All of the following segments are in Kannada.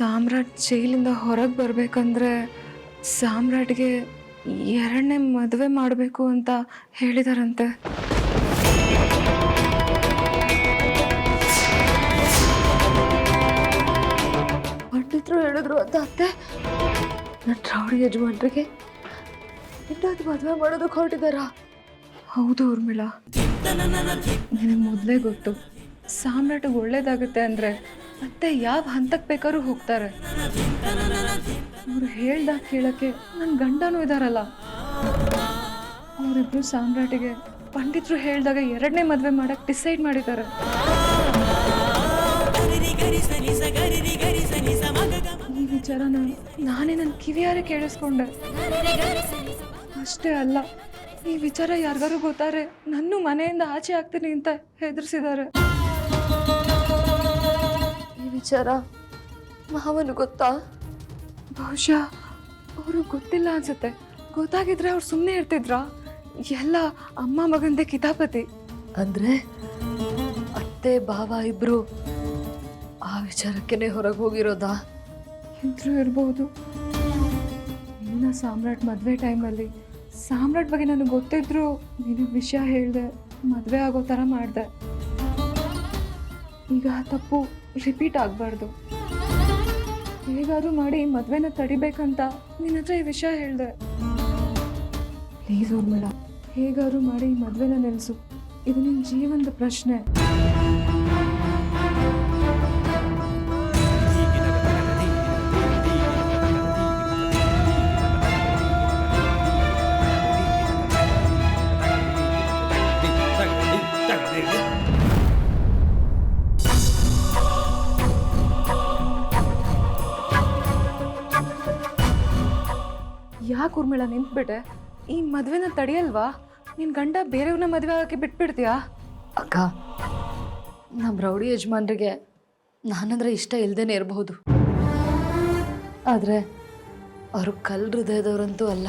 ಸಾಮ್ರಾಟ್ ಜೈಲಿಂದ ಹೊರಗೆ ಬರಬೇಕಂದ್ರೆ ಸಾಮ್ರಾಟ್ಗೆ ಎರಡನೇ ಮದುವೆ ಮಾಡಬೇಕು ಅಂತ ಹೇಳಿದಾರಂತೆ. ಪಂಡಿತರು ಹೇಳಿದ್ರು ಅಂತ ಅತ್ತೆ. ನನ್ನ ರೌಡಿ ಯಜಮಾನ್ರಿಗೆ ಇನ್ನೊಂದು ಮದುವೆ ಮಾಡೋದಕ್ಕೆ ಹೊರಟಿದಾರಾ ಹೌದು ಊರ್ಮಿಳಾ. ನಿನಗೆ ಮೊದಲೇ ಗೊತ್ತು. ಸಾಮ್ರಾಟಿಗೆ ಒಳ್ಳೇದಾಗುತ್ತೆ ಅಂದರೆ ಮತ್ತೆ ಯಾವ ಹಂತಕ್ಕೆ ಬೇಕಾದ್ರೂ ಹೋಗ್ತಾರೆ. ಅವ್ರು ಹೇಳ್ದಾಗ ಕೇಳಕ್ಕೆ ನನ್ನ ಗಂಡನೂ ಇದಾರಲ್ಲ. ಅವರಿಬ್ರು ಸಾಮ್ರಾಟಿಗೆ ಪಂಡಿತರು ಹೇಳ್ದಾಗ ಎರಡನೇ ಮದುವೆ ಮಾಡಕ್ಕೆ ಡಿಸೈಡ್ ಮಾಡಿದ್ದಾರೆ. ಈ ವಿಚಾರನ ನಾನೇ ನನ್ನ ಕಿವಿಯಾರೆ ಕೇಳಿಸ್ಕೊಂಡೆ. ಅಷ್ಟೇ ಅಲ್ಲ, ಈ ವಿಚಾರ ಯಾರಿಗಾರು ಗೊತ್ತಾರೆ ನನ್ನ ಮನೆಯಿಂದ ಆಚೆ ಆಗ್ತೀನಿ ಅಂತ ಹೆದರ್ಸಿದ್ದಾರೆ. ವಿಚಾರ? ಮಾವನು ಗೊತ್ತಾ? ಬಹುಶಃ ಅವರು ಗೊತ್ತಿಲ್ಲ ಅನ್ಸುತ್ತೆ. ಗೊತ್ತಾಗಿದ್ರೆ ಅವ್ರು ಸುಮ್ಮನೆ ಇರ್ತಿದ್ರ? ಎಲ್ಲ ಅಮ್ಮ ಮಗಂದೆ ಕಿತಾಪತಿ. ಅಂದ್ರೆ ಅತ್ತೆ ಭಾವ ಇಬ್ರು ಆ ವಿಚಾರಕ್ಕೇನೆ ಹೊರಗೆ ಹೋಗಿರೋದಾ? ಇದ್ರೂ ಇರ್ಬೋದು. ಇನ್ನ ಸಾಮ್ರಾಟ್ ಮದುವೆ ಟೈಮಲ್ಲಿ ಸಾಮ್ರಾಟ್ ಬಗ್ಗೆ ನನಗೆ ಗೊತ್ತಿದ್ರು ನೀನು ವಿಷಯ ಹೇಳಿದೆ ಮದುವೆ ಆಗೋ ಥರ ಮಾಡಿದೆ. ಈಗ ತಪ್ಪು ರಿಪೀಟ್ ಆಗಬಾರ್ದು. ಹೇಗಾದ್ರೂ ಮಾಡಿ ಮದುವೆನ ತಡಿಬೇಕಂತ ನಿನ್ನ ಹತ್ರ ಈ ವಿಷಯ ಹೇಳಿದೆ. ಪ್ಲೀಸ್ ಊರ್ಮಿಳ, ಹೇಗಾದ್ರೂ ಮಾಡಿ ಈ ಮದುವೆನ ನೆಲೆಸು ಇದು ನಿನ್ನ ಜೀವನದ ಪ್ರಶ್ನೆ. ಯಾಕೆ ಊರ್ಮಿಳ ನಿಂತ್ಬಿಟ್ಟೆ. ಈ ಮದುವೆನ ತಡೆಯಲ್ವಾ? ನಿನ್ನ ಗಂಡ ಬೇರೆಯವ್ರನ್ನ ಮದುವೆ ಆಗಕ್ಕೆ ಬಿಟ್ಬಿಡ್ತೀಯಾ? ಅಕ್ಕ ನಮ್ಮ ರೌಡಿ ಯಜಮಾನ್ರಿಗೆ ನಾನಂದ್ರೆ ಇಷ್ಟ ಇಲ್ದೇನೆ ಇರಬಹುದು. ಆದರೆ ಅವರು ಕಲ್ ಹೃದಯದವರಂತೂ ಅಲ್ಲ.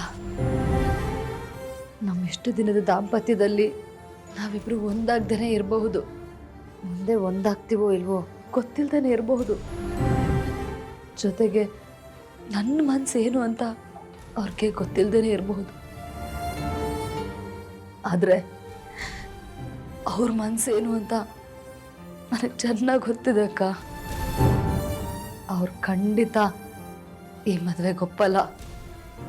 ನಮ್ಮ ಇಷ್ಟು ದಿನದ ದಾಂಪತ್ಯದಲ್ಲಿ ನಾವಿಬ್ರು ಒಂದಾಗ್ದೇ ಇರಬಹುದು. ಮುಂದೆ ಒಂದಾಗ್ತೀವೋ ಇಲ್ವೋ ಗೊತ್ತಿಲ್ದೇನೆ ಇರಬಹುದು. ಜೊತೆಗೆ ನನ್ನ ಮನಸ್ಸು ಏನು ಅಂತ ಅವ್ರಿಗೆ ಗೊತ್ತಿಲ್ಲದೇ ಇರಬಹುದು. ಆದರೆ ಅವ್ರ ಮನಸ್ಸೇನು ಅಂತ ನನಗೆ ಚೆನ್ನಾಗಿ ಗೊತ್ತಿದೆ ಅಕ್ಕ. ಅವ್ರು ಖಂಡಿತ ಈ ಮದುವೆ ಗೊಪ್ಪಲ್ಲ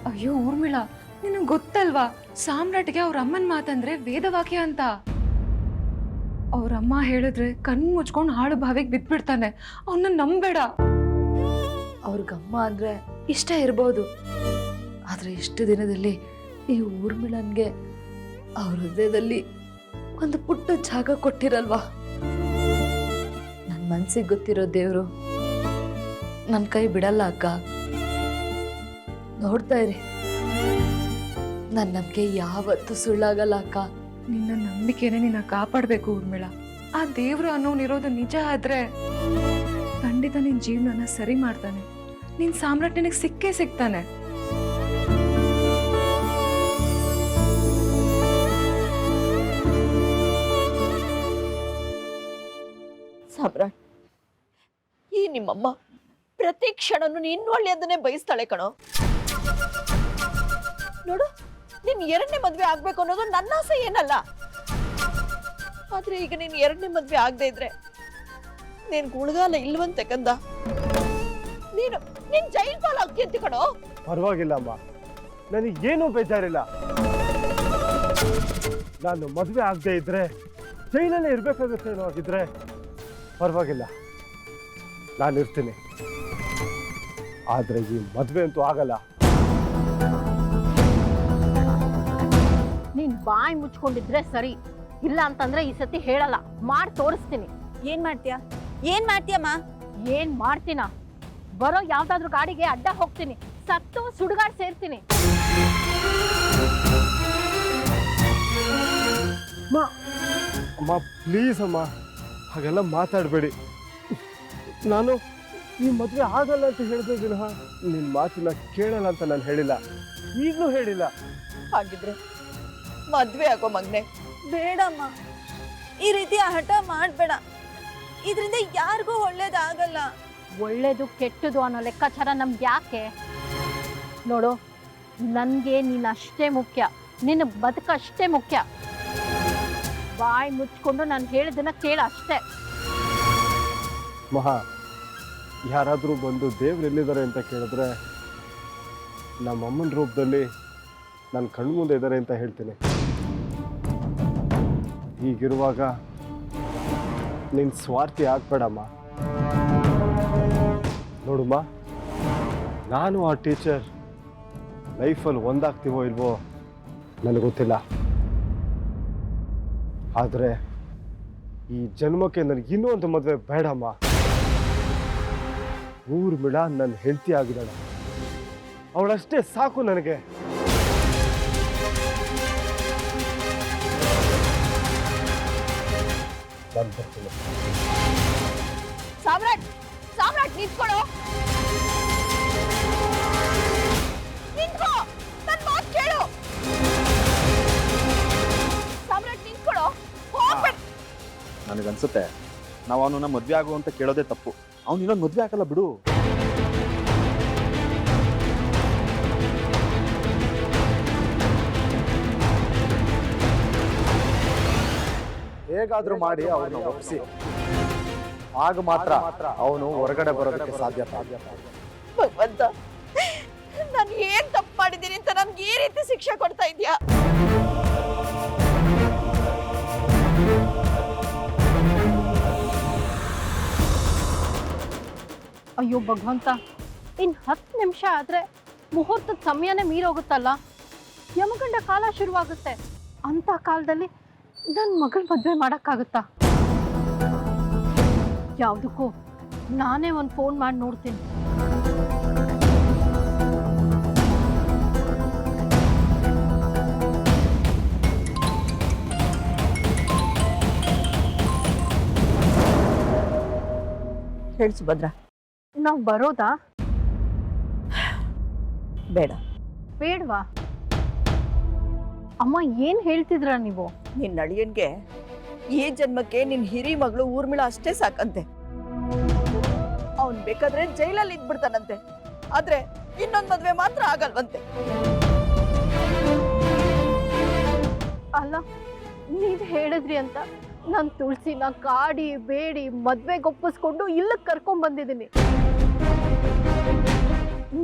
ಅಯ್ಯೋ ಊರ್ಮಿಳ ನಿನಗೆ ಗೊತ್ತಲ್ವಾ? ಸಾಮ್ರಾಟ್ಗೆ ಅವ್ರ ಅಮ್ಮನ ಮಾತಂದ್ರೆ ವೇದವಾಕ್ಯ ಅಂತ. ಅವ್ರ ಅಮ್ಮ ಹೇಳಿದ್ರೆ ಕಣ್ ಮುಚ್ಕೊಂಡು ಹಾಳು ಬಾವಿಗೆ ಬಿದ್ಬಿಡ್ತಾನೆ. ಅವನ್ನ ನಂಬೇಡ ಅವ್ರಿಗಮ್ಮ ಅಂದ್ರೆ ಇಷ್ಟ ಇರ್ಬೋದು. ಆದರೆ ಇಷ್ಟು ದಿನದಲ್ಲಿ ಈ ಊರ್ಮಿಳನ್ಗೆ ಅವ್ರ ಹೃದಯದಲ್ಲಿ ಒಂದು ಪುಟ್ಟ ಜಾಗ ಕೊಟ್ಟಿರಲ್ವಾ? ನನ್ನ ಮನಸ್ಸಿಗೆ ಗೊತ್ತಿರೋ ದೇವರು ನನ್ನ ಕೈ ಬಿಡಲ್ಲ ಅಕ್ಕ. ನೋಡ್ತಾ ಇರಿ. ನನ್ನ ನಂಬಿಕೆ ಯಾವತ್ತೂ ಸುಳ್ಳಾಗಲ್ಲ ಅಕ್ಕ. ನಿನ್ನ ನಂಬಿಕೆನೆ ನಿನ್ನ ಕಾಪಾಡಬೇಕು ಊರ್ಮಿಳ ಆ ದೇವ್ರು ಅನ್ನೋನಿರೋದು ನಿಜ ಆದ್ರೆ ಖಂಡಿತ ನಿನ್ನ ಜೀವನನ ಸರಿ ಮಾಡ್ತಾನೆ. ನಿನ್ನ ಸಾಮ್ರಾಟ್ ನಿನಗೆ ಸಿಕ್ಕೇ ಸಿಗ್ತಾನೆ. ಸಾಮ್ರಾಟ್ ಈ ನಿಮ್ಮಮ್ಮ ಪ್ರತಿ ಕ್ಷಣನು ನೀನ್ ಒಳ್ಳೆಯದನ್ನೇ ಬಯಸ್ತಾಳೆ ಕಣೋ. ನೋಡು, ನಿನ್ ಎರಡನೇ ಮದ್ವೆ ಆಗ್ಬೇಕು ಅನ್ನೋದು ನನ್ನ ಆಸೆ ಏನಲ್ಲ. ಆದ್ರೆ ಈಗ ನೀನ್ ಎರಡನೇ ಮದ್ವೆ ಆಗದೆ ಇದ್ರೆ ನೀನ್ ಗುಣಗಾಲ ಇಲ್ವಂತೆ ಕಂದ. ನೀನು, ನೀನ್ ಜೈಲ್ ಪಾಲ್ ಆಗ್ತಿ ಕಣೋ. ಪರವಾಗಿಲ್ಲ ಅಮ್ಮ. ನನಗೆ ಏನು ಬೇಜಾರಿಲ್ಲ. ನಾನು ಮದುವೆ ಆಗದೆ ಇದ್ರೆ ಜೈಲಲ್ಲೇ ಇರಬೇಕಾಗುತ್ತೇನೋ ಆಗಿದ್ರೆ ಪರವಾಗಿಲ್ಲ. ನಾನು ಇರ್ತೀನಿ. ಆದರೆ ಈ ಮದುವೆ ಅಂತೂ ಆಗಲ್ಲ. ನೀನ್ ಬಾಯಿ ಮುಚ್ಕೊಂಡಿದ್ರೆ ಸರಿ. ಇಲ್ಲ ಅಂತಂದ್ರೆ ಈ ಸತಿ ಹೇಳಲ್ಲ. ಮಾಡಿ ತೋರಿಸ್ತೀನಿ. ಏನ್ ಮಾಡ್ತೀಯಾ? ಏನ್ ಮಾಡ್ತೀಯಮ್ಮ? ಏನ್ ಮಾಡ್ತೀನ? ಬರೋ ಯಾವ್ದಾದ್ರು ಗಾಡಿಗೆ ಅಡ್ಡ ಹೋಗ್ತೀನಿ. ಸತ್ತು ಸುಡುಗಾಡ್ ಸೇರ್ತೀನಿ. ಅಮ್ಮ ಅಮ್ಮ ಪ್ಲೀಸ್ ಅಮ್ಮ. ಹಾಗೆಲ್ಲ ಮಾತಾಡಬೇಡಿ. ನಾನು ಈ ಮದುವೆ ಆಗಲ್ಲ ಅಂತ ಹೇಳಿದ್ರೆ ವಿನಃ. ನಿನ್ನ ಮಾತನ್ನ ಕೇಳಲ್ಲ ಅಂತ ನಾನು ಹೇಳಿಲ್ಲ. ಈಗಲೂ ಹೇಳಿಲ್ಲ. ಹಾಗಿದ್ರೆ ಮದ್ವೆ ಆಗೋ ಮಗ್ನೆ. ಬೇಡಮ್ಮ. ಈ ರೀತಿ ಹಠ ಮಾಡ್ಬೇಡ. ಇದರಿಂದ ಯಾರಿಗೂ ಒಳ್ಳೇದಾಗಲ್ಲ. ಒಳ್ಳೇದು ಕೆಟ್ಟದು ಅನ್ನೋ ಲೆಕ್ಕಾಚಾರ ನಮ್ಗೆ ಯಾಕೆ? ನೋಡು ನನಗೆ ನೀನು ಅಷ್ಟೇ ಮುಖ್ಯ. ನಿನ್ನ ಬದುಕಷ್ಟೇ ಮುಖ್ಯ. ಬಾಯಿ ಮುಚ್ಕೊಂಡು ನಾನು ಹೇಳಿದ್ದನ್ನ ಕೇಳ ಅಷ್ಟೇ. ಮಹಾ, ಯಾರಾದರೂ ಬಂದು ದೇವ್ರು ಎಲ್ಲಿದ್ದಾರೆ ಅಂತ ಕೇಳಿದ್ರೆ ನಮ್ಮ ಅಮ್ಮನ ರೂಪದಲ್ಲಿ ನನ್ನ ಕಣ್ಮುಂದೆ ಇದ್ದಾರೆ ಅಂತ ಹೇಳ್ತೀನಿ. ಹೀಗಿರುವಾಗ ನಿನ್ನ ಸ್ವಾರ್ಥಿ ಆಗ್ಬೇಡಮ್ಮ. ನೋಡುಮ್ಮ ನಾನು ಆ ಟೀಚರ್ ಲೈಫಲ್ಲಿ ಒಂದಾಗ್ತೀವೋ ಇಲ್ವೋ ನನಗೆ ಗೊತ್ತಿಲ್ಲ. ಆದರೆ ಈ ಜನ್ಮಕ್ಕೆ ನನಗೆ ಇನ್ನೂ ಮದುವೆ ಬೇಡಮ್ಮ. ಊರ್ಮಿಳ ನನ್ನ ಹೆಂಡತಿ ಆಗಿದ್ದಾಳೆ. ಅವಳಷ್ಟೇ ಸಾಕು ನನಗೆ. ಸಾಮ್ರಾಟ್ ಸಾಮ್ರಾಟ್ ನಿಂತ್ಕೊಳ್ಳೋ ನಿಂತ್ಕೋ. ನನಗನ್ಸುತ್ತೆ. ನಾವು ಅವನನ್ನ ಮದ್ವೆ ಆಗು ಅಂತ ಕೇಳೋದೇ ತಪ್ಪು. ಅವ್ನು ಇನ್ನೊಂದು ಮದ್ವೆ ಆಗಲ್ಲ ಬಿಡು. ಹೇಗಾದ್ರೂ ಮಾಡಿ ಅವನು ಒಪ್ಪಿಸಿ ಆಗ ಮಾತ್ರ ಅವನು ಹೊರಗಡೆ ಬರೋದಕ್ಕೆ ಸಾಧ್ಯ ನಾನು ಏನ್ ತಪ್ಪು ಮಾಡಿದ್ದೀನಿ ಅಂತ ನಮ್ಗೆ ಈ ರೀತಿ ಶಿಕ್ಷೆ ಕೊಡ್ತಾ ಇದ್ಯಾ? ಅಯ್ಯೋ ಭಗವಂತ, ಇನ್ ಹತ್ತು ನಿಮಿಷ ಆದ್ರೆ ಮುಹೂರ್ತದ ಸಮಯನೇ ಮೀರೋಗುತ್ತಲ್ಲ? ಯಮಗಂಡ ಕಾಲ ಶುರುವಾಗುತ್ತೆ. ಅಂತ ಕಾಲದಲ್ಲಿ ನನ್ನ ಮಗಳ ಮದುವೆ ಮಾಡೋಕ್ಕಾಗುತ್ತಾ? ಯಾವುದಕ್ಕೂ ನಾನೇ ಒಂದು ಫೋನ್ ಮಾಡಿ ನೋಡ್ತೀನಿ. ಹೇಳಿ ನಾವು ಬರೋದಾ? ಬೇಡ. ಬೇಡವಾ? ಅಮ್ಮ ಏನು ಹೇಳ್ತಿದ್ರ ನೀವು? ನಿನ್ನ ಅಳಿಯನ್ಗೆ ಈ ಜನ್ಮಕ್ಕೆ ನಿನ್ ಹಿರಿ ಮಗಳು ಊರ್ಮಿಳ ಅಷ್ಟೇ ಸಾಕಂತೆ. ಅವನ್ ಬೇಕಾದ್ರೆ ಜೈಲಲ್ಲಿ ಇದ್ಬಿಡ್ತಾನಂತೆ. ಆದ್ರೆ ಇನ್ನೊಂದ್ ಮದ್ವೆ ಮಾತ್ರ ಆಗಲ್ವಂತೆ. ಅಲ್ಲ ನೀವ್ ಹೇಳಿದ್ರಿ ಅಂತ ನಾನು ತುಳಸಿನ ಕಾಡಿ ಬೇಡಿ ಮದ್ವೆಗೆ ಒಪ್ಪಿಸ್ಕೊಂಡು ಇಲ್ಲಕ್ಕೆ ಕರ್ಕೊಂಡ್ ಬಂದಿದ್ದೀನಿ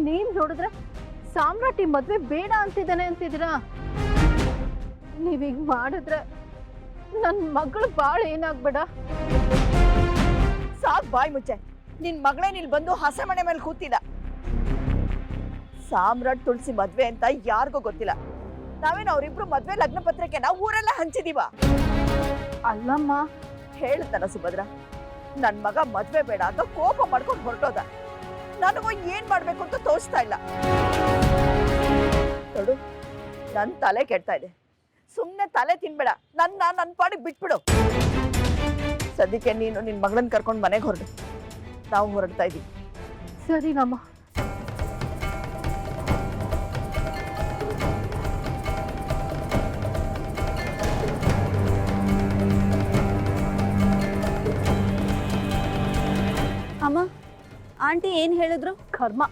ನೀವ್ ನೋಡಿದ್ರೆ ಸಾಮ್ರಾಟಿ ಮದ್ವೆ ಬೇಡ ಅಂತಿದ್ದಾನೆ ಅಂತಿದ್ದೀರಾ? ನೀವೀಗ ಮಾಡಿದ್ರೆ ನನ್ನ ಮಗಳು ಬಾಳ ಏನಾಗ್ಬೇಡ? ಸಾಕ್ ಬಾಯ್ ಮುಚ್ಚೆ. ನಿನ್ ಮಗಳೇ ಇಲ್ಲಿ ಬಂದು ಹಸೆ ಮನೆ ಮೇಲೆ ಕೂತಿಲ್ಲ ಸಾಮ್ರಾಟ್ ತುಳಸಿ ಮದ್ವೆ ಅಂತ ಯಾರಿಗೂ ಗೊತ್ತಿಲ್ಲ. ನಾವೇನು ಅವರಿಬ್ರು ಮದ್ವೆ ಲಗ್ನ ಪತ್ರಿಕೆನ ಊರೆಲ್ಲ ಹಂಚಿದೀವ? ಅಲ್ಲಮ್ಮ, ಹೇಳ್ತಾನ ಸುಭದ್ರ. ನನ್ ಮಗ ಮದ್ವೆ ಬೇಡ ಅಂತ ಕೋಪ ಮಾಡ್ಕೊಂಡು ಹೊರಟೋದ. ನನಗೂ ಏನ್ ಮಾಡ್ಬೇಕು ಅಂತ ತೋರಿಸ್ತಾ ಇಲ್ಲ. ನೋಡು, ನನ್ ತಲೆ ಕೆಡ್ತಾ ಇದೆ. ಸುಮ್ನೆ ತಲೆ ತಿನ್ಬೇಡ. ನನ್ನ, ನನ್ ಪಾಡಿಗೆ ಬಿಟ್ಬಿಡು. ಸದ್ಯಕ್ಕೆ ನೀನು ನಿನ್ ಮಗಳನ್ನ ಕರ್ಕೊಂಡು ಮನೆಗೆ ಹೊರಡು. ನಾವು ಹೊರಡ್ತಾ ಇದೀವಿ. ಸರಿನಮ್ಮ ಆಂಟಿ ಏನ್ ಹೇಳಿದ್ರು? ಕರ್ಮ.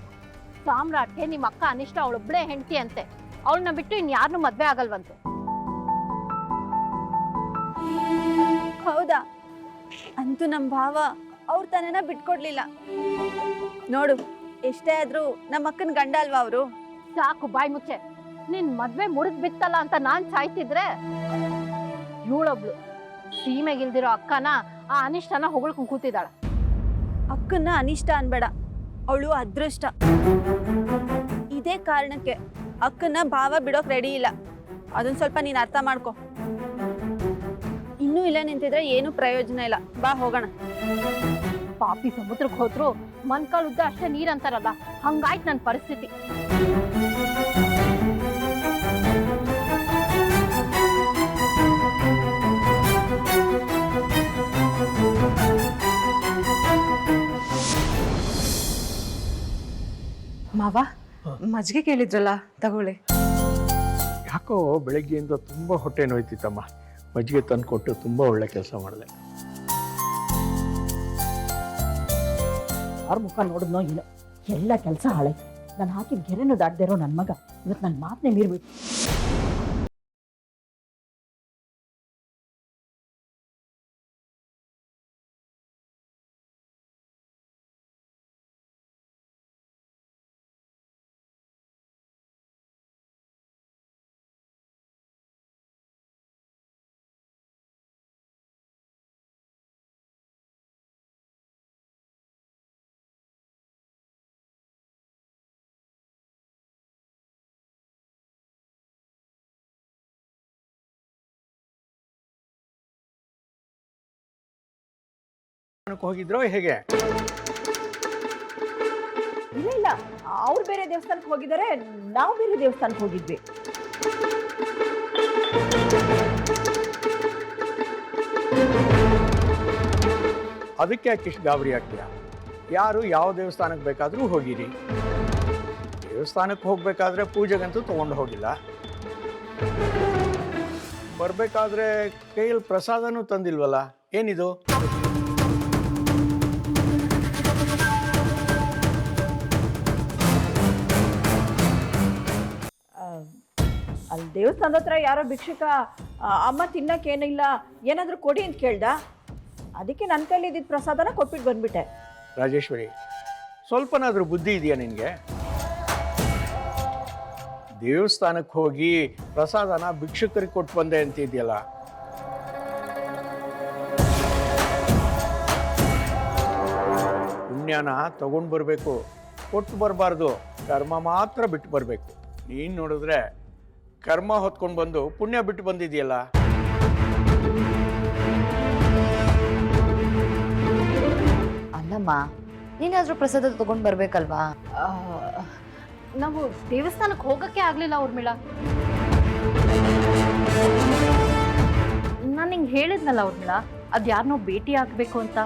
ಸಾಮ್ರಾಟ್ಗೆ ನಿಮ್ಮ ಅಕ್ಕ ಅನಿಷ್ಟ ಅವಳೊಬ್ಳೆ ಹೆಂಡತಿ ಅಂತೆ. ಅವಳನ್ನ ಬಿಟ್ಟು ಇನ್ಯಾರನ್ನೂ ಮದ್ವೆ ಆಗಲ್ವಂತೆ. ಹೌದಾ? ಅಂತೂ ನಮ್ಮ ಭಾವ ಅವ್ರ ತನನ ಬಿಟ್ಕೊಡ್ಲಿಲ್ಲ. ನೋಡು ಎಷ್ಟೇ ಆದ್ರೂ ನಮ್ಮ ಅಕ್ಕನ ಗಂಡ ಅಲ್ವಾ ಅವರು? ಸಾಕು ಬಾಯಿ ಮುಚ್ಚೆ. ನಿನ್ ಮದ್ವೆ ಮುರಿದ್ ಬಿತ್ತಲ್ಲ ಅಂತ ನಾನ್ ಸಾಯ್ತಿದ್ರೆ ಇವಳೊಬ್ಳು ಸೀಮೆಗಿಲ್ದಿರೋ ಅಕ್ಕನ ಆ ಅನಿಷ್ಟನ ಹೊಗಳ್ಕೊಂಡ್ ಕೂತಿದ್ದಾಳ. ಅಕ್ಕನ್ನ ಅನಿಷ್ಟ ಅನ್ಬೇಡ, ಅವಳು ಅದೃಷ್ಟ. ಇದೇ ಕಾರಣಕ್ಕೆ ಅಕ್ಕನ್ನ ಭಾವ ಬಿಡೋಕ್ ರೆಡಿ ಇಲ್ಲ. ಅದೊಂದು ಸ್ವಲ್ಪ ನೀನು ಅರ್ಥ ಮಾಡ್ಕೊ. ಇನ್ನೂ ಇಲ್ಲ ನಿಂತಿದ್ರೆ ಏನು ಪ್ರಯೋಜನ ಇಲ್ಲ. ಬಾ, ಹೋಗೋಣ. ಪಾಪಿ ಸಮುದ್ರಕ್ಕೆ ಹೋದ್ರು ಮನ್ಕಾಲ್ ಉದ್ದ ಅಷ್ಟೇ ನೀರ್ ಅಂತಾರಲ್ಲ, ಹಂಗಾಯ್ತು ನನ್ನ ಪರಿಸ್ಥಿತಿ. ಮಜ್ಜಿಗೆ ಕೇಳಿದ್ರಲ್ಲ ತಗೊಳ್ಳಿ. ಯಾಕೋ ಬೆಳಗ್ಗೆಯಿಂದ ತುಂಬ ಹೊಟ್ಟೆ ನೋಯ್ತಿತ್ತಮ್ಮ. ಮಜ್ಜಿಗೆ ತಂದು ಕೊಟ್ಟು ತುಂಬ ಒಳ್ಳೆ ಕೆಲಸ ಮಾಡಿದೆ. ಅವ್ರ ಮುಖ ನೋಡಿದ್ನೋ ಏನೋ ಎಲ್ಲ ಕೆಲಸ ಹಾಳೆ ನಾನು ಹಾಕಿದ ಗೆರೆನೂ ದಾಟದೇ ಇರೋ ನನ್ನ ಮಗ. ಇವತ್ತು ನನ್ನ ಮಾತನ್ನೇ ಮೀರ್ಬಿಟ್ಟು ಹೋಗಿದ್ರೋ ಹೇಗೆ? ಇಲ್ಲ ಇಲ್ಲ. ಅವ್ರು ಬೇರೆ ದೇವಸ್ಥಾನಕ್ಕೆ ಹೋಗಿದ್ದಾರೆ ನಾವು ಬೇರೆ ದೇವಸ್ಥಾನಕ್ಕೆ ಹೋಗಿದ್ವಿ. ಅದಕ್ಕೆ ಯಾಕೆ ಇಷ್ಟು ಗಾಬರಿ ಆಗ್ತೀಯ? ಯಾರು ಯಾವ ದೇವಸ್ಥಾನಕ್ಕೆ ಬೇಕಾದರೂ ಹೋಗಿರಿ. ದೇವಸ್ಥಾನಕ್ಕೆ ಹೋಗ್ಬೇಕಾದ್ರೆ ಪೂಜೆಗಂತೂ ತಗೊಂಡು ಹೋಗಿಲ್ಲ. ಬರಬೇಕಾದ್ರೆ ಕೈಯಲ್ಲಿ ಪ್ರಸಾದನೂ ತಂದಿಲ್ವಲ್ಲ? ಏನಿದು? ಅಲ್ಲಿ ದೇವಸ್ಥಾನದ ಹತ್ರ ಯಾರೋ ಭಿಕ್ಷುಕ ಅಮ್ಮ ತಿನ್ನಕ್ಕೇನಿಲ್ಲ ಏನಾದರೂ ಕೊಡಿ ಅಂತ ಕೇಳ್ದ. ಅದಕ್ಕೆ ನನ್ನ ಕೈಲಿ ಇದ್ದಿದ್ದ ಪ್ರಸಾದನ ಕೊಟ್ಬಿಟ್ಟು ಬಂದ್ಬಿಟ್ಟೆ. ರಾಜೇಶ್ವರಿ, ಸ್ವಲ್ಪನಾದರೂ ಬುದ್ಧಿ ಇದೆಯಾ ನಿನಗೆ? ದೇವಸ್ಥಾನಕ್ಕೆ ಹೋಗಿ ಪ್ರಸಾದನ ಭಿಕ್ಷುಕರಿಗೆ ಕೊಟ್ಟು ಬಂದೆ ಅಂತಿದ್ಯಲ್ಲ. ಪುಣ್ಯನ ತಗೊಂಡು ಬರಬೇಕು. ಕೊಟ್ಟು ಬರಬಾರ್ದು. ಕರ್ಮ ಮಾತ್ರ ಬಿಟ್ಟು ಬರಬೇಕು. ನೀನು ನೋಡಿದ್ರೆ ಕರ್ಮ ಹೊತ್ಕೊಂಡು ಬಂದು ಪುಣ್ಯ ಬಿಟ್ಟು ಬಂದಿದೆಯಲ್ಲ? ಅಲ್ಲಮ್ಮ ನೀನಾದ್ರೂ ಪ್ರಸಾದ ತಗೊಂಡ್ ಬರ್ಬೇಕಲ್ವಾ? ನಾವು ದೇವಸ್ಥಾನಕ್ಕೆ ಹೋಗಕ್ಕೆ ಆಗ್ಲಿಲ್ಲ ಊರ್ಮಿಳಾ ನಾನು ನಿಂಗೆ ಹೇಳಿದ್ನಲ್ಲ ಊರ್ಮಿಳ ಅದು ಯಾರನ್ನೋ ಭೇಟಿ ಆಗಬೇಕು ಅಂತ?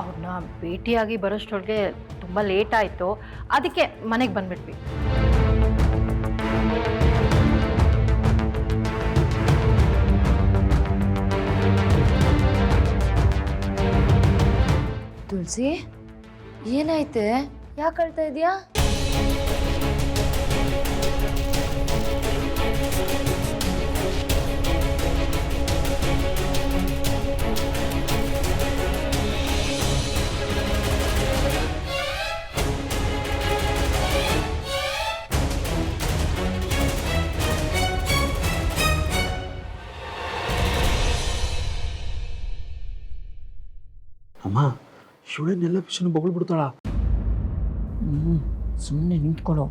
ಅವ್ರನ್ನ ಭೇಟಿಯಾಗಿ ಬರೋಷ್ಟೊಳಗೆ ತುಂಬ ಲೇಟ್ ಆಯಿತು. ಅದಕ್ಕೆ ಮನೆಗೆ ಬಂದ್ಬಿಟ್ವಿ. ತುಳಸಿ ಏನಾಯ್ತೆ? ಯಾಕೆ ಅಳ್ತಾ ಇದೀಯಾ? ಶಿವಳನ್ನೆಲ್ಲ ವಿಷಯನ ಬೊಗಳು ಬಿಡ್ತಾಳ ಹ್ಞೂ ಸುಮ್ಮನೆ ನಿಂತ್ಕೊಳ್ಳೋ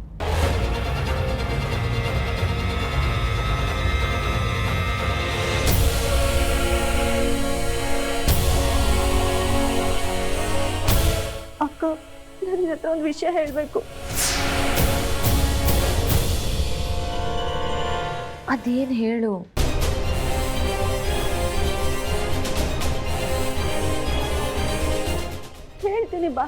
ಅಕ್ಕ ನನ್ನ ಹತ್ರ ಒಂದು ವಿಷಯ ಹೇಳಬೇಕು. ಅದೇನ್ ಹೇಳು? ಹೇಳ್ತೀನಿ ಬಾ.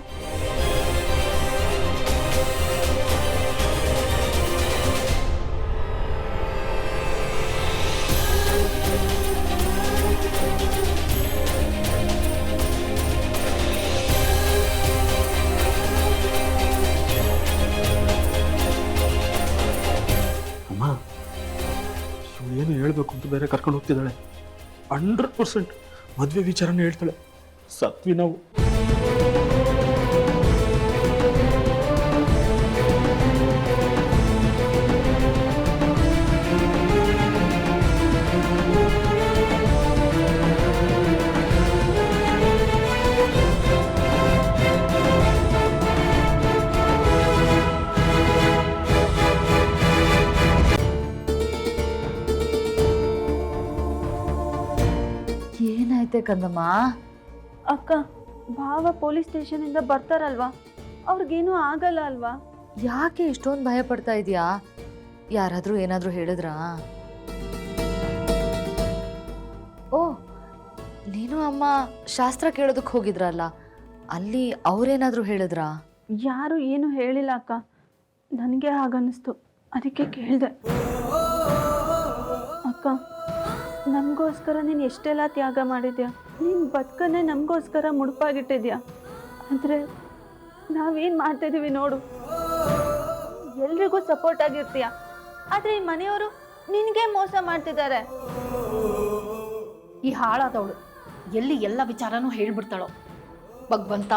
ಅಮ್ಮ ಏನು ಹೇಳ್ಬೇಕು ಅಂತ ಬೇರೆ ಕರ್ಕೊಂಡು ಹೋಗ್ತಿದ್ದಾಳೆ. ಹಂಡ್ರೆಡ್ ಪರ್ಸೆಂಟ್ ಮದುವೆ ವಿಚಾರನೇ ಹೇಳ್ತಾಳೆ. ಸತ್ವಿ ನಾವು ಏನಾಯ್ತೆ ಕಂದಮ್ಮ. ಅಕ್ಕ ಭಾವ ಪೊಲೀಸ್ ಸ್ಟೇಷನಿಂದ ಬರ್ತಾರಲ್ವಾ? ಅವ್ರಿಗೇನು ಆಗಲ್ಲ ಅಲ್ವಾ? ಯಾಕೆ ಇಷ್ಟೊಂದು ಭಯ ಪಡ್ತಾ ಇದೀಯಾ? ಯಾರಾದ್ರೂ ಏನಾದ್ರೂ ಹೇಳಿದ್ರಾ? ಓ ನೀನು ಅಮ್ಮ ಶಾಸ್ತ್ರ ಕೇಳೋದಕ್ಕೆ ಹೋಗಿದ್ರಲ್ಲ ಅಲ್ಲಿ ಅವ್ರೇನಾದ್ರೂ ಹೇಳಿದ್ರಾ? ಯಾರು ಏನು ಹೇಳಿಲ್ಲ ಅಕ್ಕ. ನನಗೆ ಹಾಗನ್ನಿಸ್ತು. ಅದಕ್ಕೆ ಕೇಳಿದೆ. ಅಕ್ಕ ನಮಗೋಸ್ಕರ ನೀನು ಎಷ್ಟೆಲ್ಲ ತ್ಯಾಗ ಮಾಡಿದ್ಯಾ? ನೀನು ಬದುಕನ್ನೇ ನಮಗೋಸ್ಕರ ಮುಡುಪಾಗಿಟ್ಟಿದ್ಯಾ? ಅಂದರೆ ನಾವೇನು ಮಾಡ್ತಿದ್ದೀವಿ ನೋಡು. ಎಲ್ರಿಗೂ ಸಪೋರ್ಟ್ ಆಗಿರ್ತೀಯ? ಆದರೆ ಈ ಮನೆಯವರು ನಿನಗೆ ಮೋಸ ಮಾಡ್ತಿದ್ದಾರೆ. ಈ ಹಾಳಾದವಳು ಎಲ್ಲಿ ಎಲ್ಲ ವಿಚಾರನೂ ಹೇಳ್ಬಿಡ್ತಾಳೋ? ಭಗವಂತ.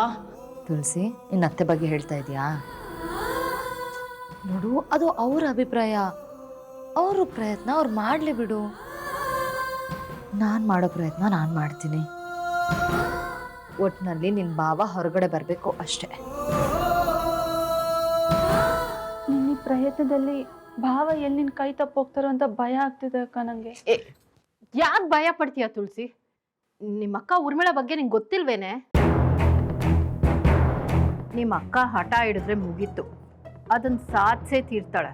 ತುಳಸಿ ನಿನ್ನ ಅತ್ತೆ ಬಗ್ಗೆ ಹೇಳ್ತಾ ಇದೆಯಾ? ನೋಡು ಅದು ಅವ್ರ ಅಭಿಪ್ರಾಯ. ಅವರು ಪ್ರಯತ್ನ ಅವ್ರು ಮಾಡಲಿ ಬಿಡು. ನಾನು ಮಾಡೋ ಪ್ರಯತ್ನ ನಾನು ಮಾಡ್ತೀನಿ. ಒಟ್ಟಿನಲ್ಲಿ ನಿನ್ನ ಭಾವ ಹೊರಗಡೆ ಬರಬೇಕು ಅಷ್ಟೇ. ನಿನ್ನ ಪ್ರಯತ್ನದಲ್ಲಿ ಭಾವ ಎಲ್ಲಿ ನಿನ್ನ ಕೈ ತಪ್ಪೋಗ್ತಾರೋ ಅಂತ ಭಯ ಆಗ್ತಿದೆ ಅಕ್ಕ ನನಗೆ ಯಾಕೆ ಭಯ ಪಡ್ತೀಯ ತುಳಸಿ? ನಿಮ್ಮ ಅಕ್ಕ ಉರ್ಮಿಳ ಬಗ್ಗೆ ನಿಂಗೆ ಗೊತ್ತಿಲ್ವೇನೆ? ನಿಮ್ಮ ಅಕ್ಕ ಹಠ ಹಿಡಿದ್ರೆ ಮುಗೀತು. ಅದನ್ನು ಸಾಧಿಸೇ ತೀರ್ತಾಳೆ.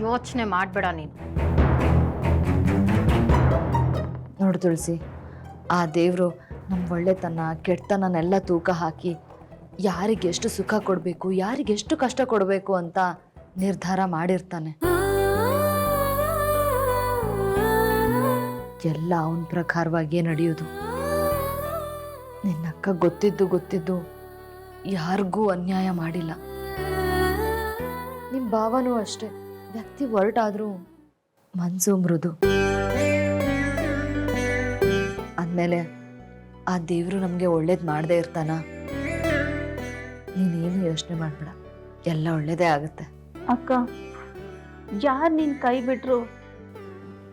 ಯೋಚನೆ ಮಾಡಬೇಡ ನೀನು. ನೋಡು ತುಳಸಿ, ಆ ದೇವರು ನಮ್ಮ ಒಳ್ಳೆತನ, ಕೆಟ್ಟತನನೆಲ್ಲ ತೂಕ ಹಾಕಿ ಯಾರಿಗೆಷ್ಟು ಸುಖ ಕೊಡಬೇಕು ಯಾರಿಗೆಷ್ಟು ಕಷ್ಟ ಕೊಡಬೇಕು ಅಂತ ನಿರ್ಧಾರ ಮಾಡಿರ್ತಾನೆ. ಎಲ್ಲ ಅವನ ಪ್ರಕಾರವಾಗಿಯೇ ನಡೆಯೋದು. ನಿನ್ನಕ್ಕ ಗೊತ್ತಿದ್ದು ಗೊತ್ತಿದ್ದು ಯಾರಿಗೂ ಅನ್ಯಾಯ ಮಾಡಿಲ್ಲ. ನಿಮ್ಮ ಭಾವನೂ ಅಷ್ಟೇ. ವ್ಯಕ್ತಿ ಹೊರಟಾದರೂ ಮನ್ಸು ಮೃದು. ಅಂದಮೇಲೆ ಆ ದೇವರು ನಮಗೆ ಒಳ್ಳೇದು ಮಾಡದೇ ಇರ್ತಾನ? ನೀನೇನು ಯೋಚನೆ ಮಾಡಬೇಡ. ಎಲ್ಲ ಒಳ್ಳೇದೇ ಆಗುತ್ತೆ. ಅಕ್ಕ ಯಾರು ನಿನ್ನ ಕೈ ಬಿಟ್ರು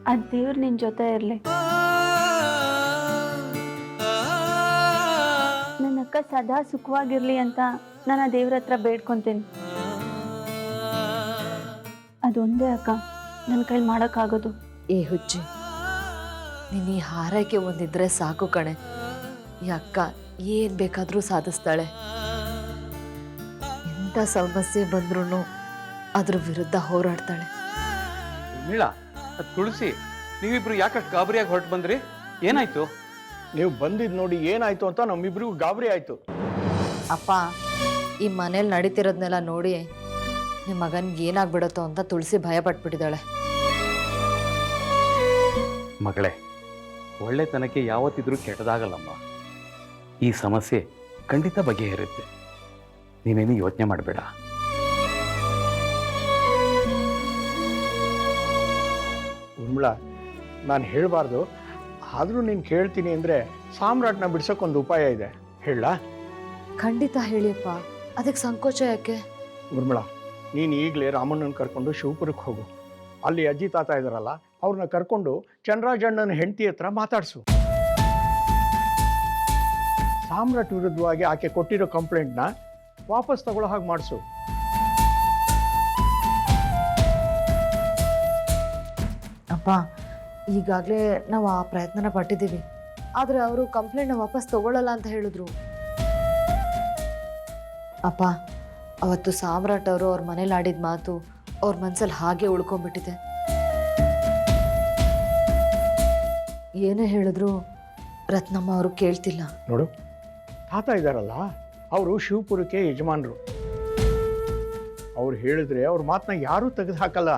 ಆ ದೇವ್ರು ನಿನ್ನ ಜೊತೆ ಇರಲಿ? ನನ್ನ ಅಕ್ಕ ಸದಾ ಸುಖವಾಗಿರ್ಲಿ ಅಂತ ನಾನು ಆ ದೇವ್ರ ಹತ್ರ ಬೇಡ್ಕೊತೀನಿ. ಅದೊಂದೇ ಅಕ್ಕ ನನ್ನ ಕೈಲಿ ಮಾಡೋಕ್ಕಾಗೋದು. ಏ ಹುಚ್ಚಿ ನೀನು ಈ ಹಾರೈಕೆ ಒಂದಿದ್ರೆ ಸಾಕು ಕಣೆ. ಈ ಅಕ್ಕ ಏನು ಬೇಕಾದರೂ ಸಾಧಿಸ್ತಾಳೆ. ಎಂಥ ಸಮಸ್ಯೆ ಬಂದ್ರೂ ಅದ್ರ ವಿರುದ್ಧ ಹೋರಾಡ್ತಾಳೆ. ಮೀಳಾ ತುಳಸಿ ನೀವಿಬ್ರು ಯಾಕಷ್ಟು ಗಾಬರಿಯಾಗಿ ಹೊರಟು ಬಂದ್ರಿ? ಏನಾಯ್ತು? ನೀವು ಬಂದಿದ್ ನೋಡಿ ಏನಾಯ್ತು ಅಂತ ನಮ್ಮಿಬ್ರಿಗೂ ಗಾಬರಿ ಆಯ್ತು. ಅಪ್ಪ ಈ ಮನೇಲಿ ನಡೀತಿರೋದ್ನೆಲ್ಲ ನೋಡಿ ನಿಮ್ಮ ಮಗನ್ಗೆ ಏನಾಗ್ಬಿಡತ್ತೋ ಅಂತ ತುಳಸಿ ಭಯ ಪಟ್ಬಿಟ್ಟಿದ್ದಾಳೆ ಮಗಳೇ ಒಳ್ಳೆತನಕ್ಕೆ ಯಾವತ್ತಿದ್ರೂ ಕೆಟ್ಟದಾಗಲ್ಲಮ್ಮ. ಈ ಸಮಸ್ಯೆ ಖಂಡಿತ ಬಗೆಹರುತ್ತೆ ನೀನೇನು ಯೋಚನೆ ಮಾಡಬೇಡ. ಉರ್ಮಿಳ ನಾನು ಹೇಳಬಾರ್ದು. ಆದರೂ ನೀನು ಕೇಳ್ತೀನಿ ಅಂದರೆ ಸಾಮ್ರಾಟ್ನ ಬಿಡ್ಸೋಕ್ಕೊಂದು ಉಪಾಯ ಇದೆ. ಹೇಳ ಖಂಡಿತ ಹೇಳಿಯಪ್ಪ. ಅದಕ್ಕೆ ಸಂಕೋಚ ಯಾಕೆ? ಉರ್ಮಿಳ ನೀನು ಈಗಲೇ ರಾಮಣ್ಣನ ಕರ್ಕೊಂಡು ಶಿವಪುರಕ್ಕೆ ಹೋಗು. ಅಲ್ಲಿ ಅಜ್ಜಿ ತಾತ ಇದಾರಲ್ಲ ಅವ್ರನ್ನ ಕರ್ಕೊಂಡು ಚಂದ್ರಾಜಣ್ಣನ ಹೆಂಡತಿ ಹತ್ರ ಮಾತಾಡಿಸು. ಸಾಮ್ರಾಟ್ ವಿರುದ್ಧವಾಗಿ ಆಕೆ ಕೊಟ್ಟಿರೋ ಕಂಪ್ಲೇಂಟ್ನ ವಾಪಸ್ ತಗೊಳ್ಳೋ ಹಾಗೆ ಮಾಡಿಸು. ಅಪ್ಪ, ಈಗಾಗಲೇ ನಾವು ಆ ಪ್ರಯತ್ನನ ಪಟ್ಟಿದ್ದೀವಿ. ಆದರೆ ಅವರು ಕಂಪ್ಲೇಂಟ್ನ ವಾಪಸ್ ತಗೊಳ್ಳಲ್ಲ ಅಂತ ಹೇಳಿದ್ರು. ಅಪ್ಪ, ಅವತ್ತು ಸಾಮ್ರಾಟ್ ಅವರು ಅವ್ರ ಮನೇಲಿ ಆಡಿದ ಮಾತು ಅವ್ರ ಮನಸ್ಸಲ್ಲಿ ಹಾಗೆ ಉಳ್ಕೊಂಡ್ಬಿಟ್ಟಿದೆ. ಏನೇ ಹೇಳಿದ್ರು ರತ್ನಮ್ಮ ಅವರು ಕೇಳ್ತಿಲ್ಲ. ನೋಡು ತಾತ ಇದ್ದಾರಲ್ಲ ಅವರು ಶಿವಪುರಕ್ಕೆ ಯಜಮಾನರು. ಅವ್ರು ಹೇಳಿದ್ರೆ ಅವ್ರ ಮಾತನ್ನ ಯಾರೂ ತೆಗೆದು ಹಾಕಲ್ಲ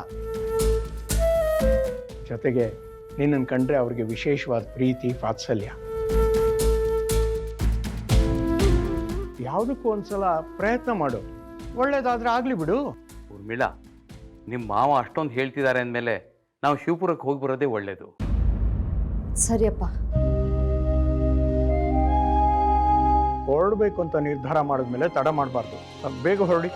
ಜೊತೆಗೆ ನಿನ್ನನ್ನು ಕಂಡ್ರೆ ಅವ್ರಿಗೆ ವಿಶೇಷವಾದ ಪ್ರೀತಿ ವಾತ್ಸಲ್ಯ. ಯಾವುದಕ್ಕೂ ಒಂದ್ಸಲ ಪ್ರಯತ್ನ ಮಾಡು. ಒಳ್ಳೇದಾದ್ರೆ ಆಗ್ಲಿ ಬಿಡು. ಉರ್ಮಿಳಾ ನಿಮ್ಮ ಮಾವ ಅಷ್ಟೊಂದು ಹೇಳ್ತಿದ್ದಾರೆ ಅಂದಮೇಲೆ ನಾವು ಶಿವಪುರಕ್ಕೆ ಹೋಗಿ ಬರೋದೇ ಒಳ್ಳೇದು. ಸರಿಯಪ್ಪ. ಹೊರಡಬೇಕು ಅಂತ ನಿರ್ಧಾರ ಮಾಡಿದ್ಮೇಲೆ ತಡ ಮಾಡಬಾರ್ದು. ಬೇಗ ಹೊರಡಿ.